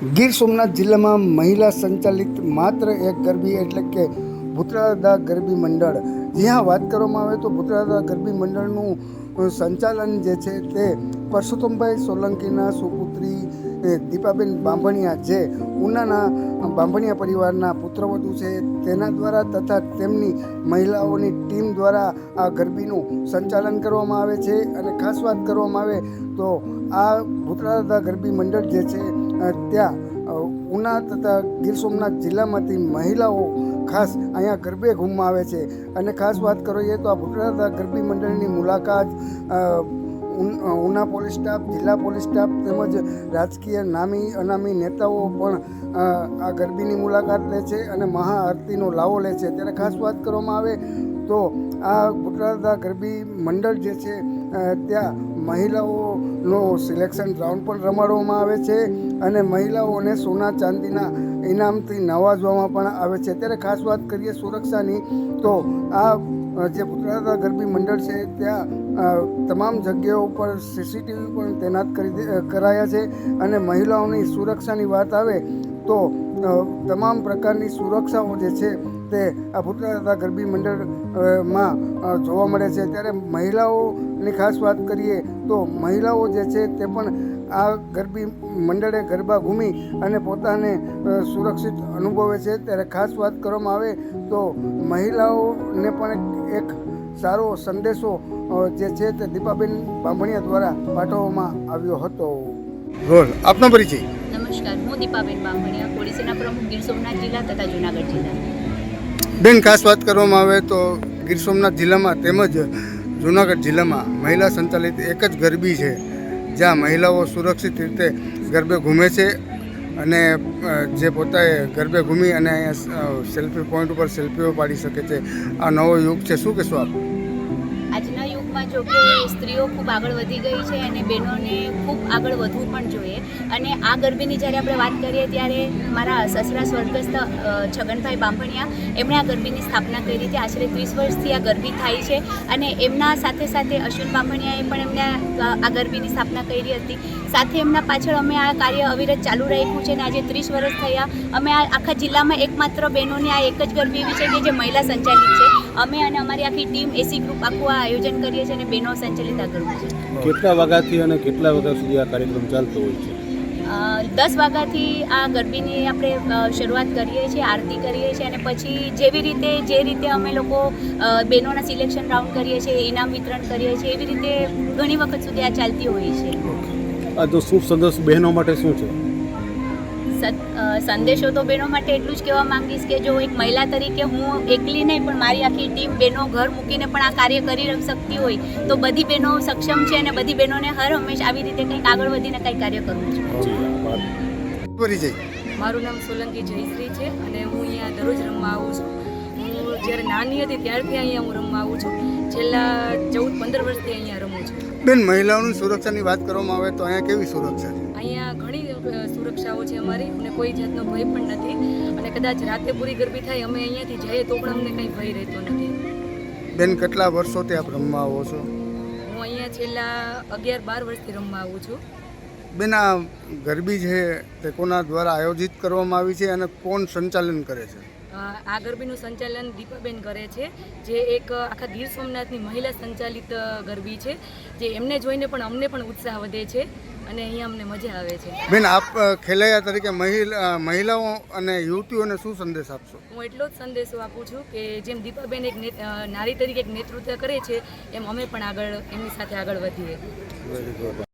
ગીર સોમનાથ જિલ્લામાં મહિલા સંચાલિત માત્ર એક ગરબી એટલે કે ભૂતરાદા ગરબી મંડળ. જ્યાં વાત કરવામાં આવે તો ભૂતરાદા ગરબી મંડળનું સંચાલન જે છે તે પરસોત્તમભાઈ સોલંકીના સુપુત્રી દીપાબેન બાંભણિયા જે ઉનાના બાંભણિયા પરિવારના પુત્રવધુ છે, તેના દ્વારા તથા તેમની મહિલાઓની ટીમ દ્વારા આ ગરબીનું સંચાલન કરવામાં આવે છે. અને ખાસ વાત કરવામાં આવે તો આ ભૂતરાદા ગરબી મંડળ જે છે ત્યાં ઉના તથા ગીર સોમનાથ જિલ્લામાંથી મહિલાઓ ખાસ અહીંયા ગરબે ઘૂમવા આવે છે. અને ખાસ વાત કરીએ તો આ ભૂતરાદા ગરબી મંડળની મુલાકાત ઉના પોલીસ સ્ટાફ, જિલ્લા પોલીસ સ્ટાફ તેમજ રાજકીય નામી, અનામી નેતાઓ પણ આ ગરબીની મુલાકાત લે છે અને મહાઆરતીનો લાવો લે છે. ત્યારે ખાસ વાત કરવામાં આવે તો આ બુટરાદા ગરબી મંડળ જે છે ત્યાં મહિલાઓનો સિલેક્શન રાઉન્ડ પણ રમાડવામાં આવે છે અને મહિલાઓને સોના ચાંદીના ઇનામથી નવાજવામાં પણ આવે છે. ત્યારે ખાસ વાત કરીએ સુરક્ષાની, તો આ જે પુતળાદા ગરબી મંડળ છે, ત્યાં તમામ જગ્યાઓ પર સીસીટીવી પણ તૈનાત કરી કરાયા છે અને મહિલાઓની સુરક્ષાની વાત આવે તો તમામ પ્રકારની સુરક્ષાઓ જે છે તે આ ભૂતરાદા ગરબી મંડળ અ, માં અ, જોવા મળે છે. ત્યારે મહિલાઓની ખાસ વાત કરીએ તો મહિલાઓ જે છે તે પણ આ ગરબી મંડળે ગરબા ઘૂમી અને પોતાને સુરક્ષિત અનુભવે છે. ત્યારે ખાસ વાત કરવામાં આવે તો મહિલાઓને પણ એક- સારો સંદેશો જે છે તે દીપાબેન બાંભણિયા દ્વારા પાઠવવામાં આવ્યો હતો. રોલ આપનો પરિચય. નમસ્કાર હું દીપાબેન બામણિયા પોલીસના પ્રમુખ ગીર સોમનાથ જિલ્લા તથા જુનાગઢ જિલ્લા. બેન, ખાસ વાત કરવામાં આવે તો ગીર સોમનાથ જિલ્લામાં તેમજ જૂનાગઢ જિલ્લામાં મહિલા સંચાલિત એક જ ગરબી છે, જ્યાં મહિલાઓ સુરક્ષિત રીતે ગરબે ઘૂમે છે અને જે પોતાએ ગરબે ઘૂમી અને અહીંયા સેલ્ફી પોઈન્ટ ઉપર સેલ્ફીઓ પાડી શકે છે. આ નવો યુગ છે. શું કહેશો આપ? આજના યુગમાં જો કે સ્ત્રીઓ ખૂબ આગળ વધી ગઈ છે અને બહેનોને ખૂબ આગળ વધવું પણ જોઈએ. અને આ ગરબીની જ્યારે આપણે વાત કરીએ ત્યારે મારા સસરા સ્વર્ગસ્થ છગનભાઈ બાંભણિયા, એમણે આ ગરબીની સ્થાપના કરી હતી. આશરે ત્રીસ વર્ષથી આ ગરબી થાય છે અને એમના સાથે સાથે અશ્વિન બાંભણિયાએ પણ એમને આ ગરબીની સ્થાપના કરી હતી. સાથે એમના પાછળ અમે આ કાર્ય અવિરત ચાલુ રાખ્યું છે અને આજે ત્રીસ વર્ષ થયા. અમે આ આખા જિલ્લામાં એકમાત્ર બહેનોની આ એક જ ગરબી એવી છે કે જે મહિલા સંચાલિત છે. અમે અને અમારી આખી ટીમ એસી ગ્રુપ આખું આ આયોજન કરીએ છીએ અને બહેનો સંચાલિત આ ગરબી છે. કેટલા વાગ્યાથી અને કેટલા વાગ્યા સુધી આ કાર્યક્રમ ચાલતો હોય છે? દસ વાગ્યાથી આ ગરબીની આપણે શરૂઆત કરીએ છીએ આરતી કરીએ છીએ અને પછી જેવી રીતે જે રીતે અમે લોકો બહેનોના સિલેક્શન રાઉન્ડ કરીએ છીએ ઇનામ વિતરણ કરીએ છીએ એવી રીતે ઘણી વખત સુધી આ ચાલતી હોય છે. આ તો શુભ સંદેશ બહેનો માટે શું છે? સંદેશો તો બહેનો માટે એટલું જ કહેવા માંગીશ કે જો એક મહિલા તરીકે હું એકલી નહીં પણ મારી આખી ટીમ બહેનો ઘર મૂકીને પણ આ કાર્ય કરી શકતી હોય તો બધી બહેનો સક્ષમ છે અને બધી બહેનોને હર હંમેશ આવી રીતે કંઈક આગળ વધીને કંઈક કાર્ય કરવું છે. મારું નામ સોલંકી જયશ્રી છે અને હું અહીંયા દરરોજ રમવા આવું છું. હું જ્યારે નાની હતી ત્યારથી અહીંયા હું રમવા આવું છું. છેલ્લા ચૌદ પંદર વર્ષથી અહીંયા રમું છું. બેન મહિલાઓની સુરક્ષાની વાત કરવામાં આવે તો અહીંયા કેવી સુરક્ષા છે? અહીંયા ઘણી સુરક્ષાઓ છે અમારી અને કોઈ જાતનો ભય પણ નથી. અને કદાચ રાતે પૂરી ગરબી થાય અમે અહીંયાથી જઈએ તો પણ અમને કંઈ ભય રહેતો નથી. બેન કેટલા વર્ષોથી આપ રમવા આવો છો? હું અહીંયા છેલ્લા અગિયાર બાર વર્ષથી રમવા આવું છું. બેન આ ગરબી છે તે કોના દ્વારા આયોજિત કરવામાં આવી છે અને કોણ સંચાલન કરે છે? આ ગરબીનું સંચાલન દીપાબેન કરે છે જે એક આખા ગીર સોમનાથની મહિલા સંચાલિત ગરબી છે જે એમને જોઈને પણ અમને પણ ઉત્સાહ વધે છે અને અહીંયા અમને મજા આવે છે. બેન આપ ખેલૈયા તરીકે મહિલા મહિલાઓ અને યુવતીઓને શું સંદેશ આપશો? હું એટલો જ સંદેશો આપું છું કે જેમ દીપાબેન એક નારી તરીકે એક નેતૃત્વ કરે છે એમ અમે પણ આગળ એમની સાથે આગળ વધીએ.